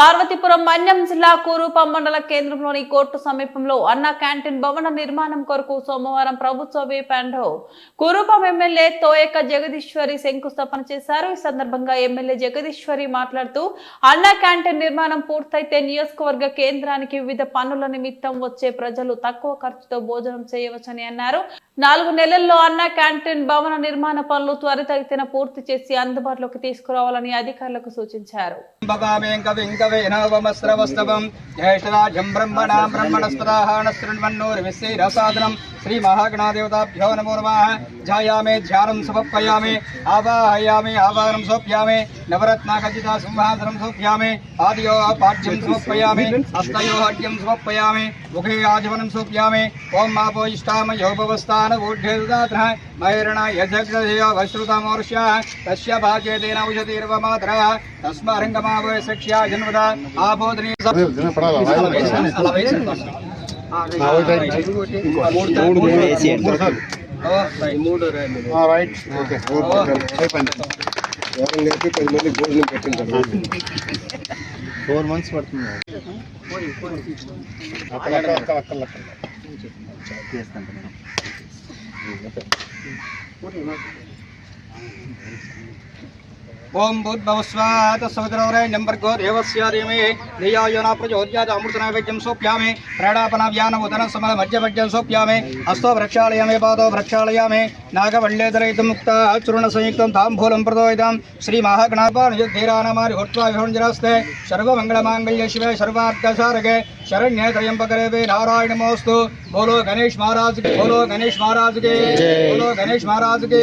పార్వతీపురం మన్యం జిల్లా కూరూపం మండల కేంద్రంలోని కోర్టు సమీపంలో అన్న క్యాంటీన్ భవన నిర్మాణం కొరకు సోమవారం ప్రభుత్వ వీపాండో. కూరూపం ఎమ్మెల్యే తోయక జగదీశ్వరి శంకుస్థాపన చేశారు. ఈ సందర్భంగా ఎమ్మెల్యే జగదీశ్వరి మాట్లాడుతూ అన్న క్యాంటీన్ నిర్మాణం పూర్తయితే నియోజకవర్గ కేంద్రానికి వివిధ పనుల నిమిత్తం వచ్చే ప్రజలు తక్కువ ఖర్చుతో భోజనం చేయవచ్చని అన్నారు. నాలుగు నెలల్లో అన్న క్యాంటీన్ భవన నిర్మాణ పనులు త్వరితగతిన పూర్తి చేసి అందుబాటులోకి తీసుకురావాలని అధికారులకు సూచించారు. वेनवमस्रवस्तवम् ज्येष्ठराज्यम् ब्रह्मणाम् ब्रह्मणस्पदाः न शृण्वन्नोर्विश्वैरसादनम् श्रीमहागणादेवताभ्यो नमो नमः। ध्यायामे ध्यानम् समर्पयामि, आवाहयामि आवाहनम् सोऽप्यामि नवरत्नाखचिता सिंहासनम् सोऽप्यामि आदयोः पाठ्यम् समर्पयामि हस्तयोः अड्यम् समर्पयामि, मुखे आजवनम् सोऽप्यामि ॐ मापोयिष्ठाम योभवस्थानवोढ्ये ददातः मैरण यजग्रजयो वश्रुतामोर्ष्याः तस्य भाग्ये तेन औषधिर्वमातरः తస్మారంగమావయ సఖ్యా జన్మద ఆబోధని భోజనం పెట్టింటారు ఫోర్ మంత్స్ పడుతుంది ఓం భూద్భవస్వాత సముద్రవరే నంబర్గో దేవస్య ధీమే ధియాయో నా ప్రచోద్యాత అమృతనైవేద్యం సోప్యామి. ప్రేడాపన వ్యాన ఉదన సమల మధ్యమధ్యం సోప్యామి. హస్తో ప్రక్షాళయామి పాదో ప్రక్షాళయామి నాగవల్లేదరైతం ముక్త చూర్ణ సంయుక్తం తాంబూలం ప్రదోయిదాం శ్రీ మహాగణాపానుధీరానమారి హోత్వా విహోంజరాస్తే సర్వమంగళమాంగళ్య శివే సర్వార్థసారగే శరణ్యే త్రయంబకరేవే నారాయణమోస్తు. బోలో గణేష్ మహారాజ్ బోలో గణేష్ మహారాజ్కి బోలో గణేష్ మహారాజ్కి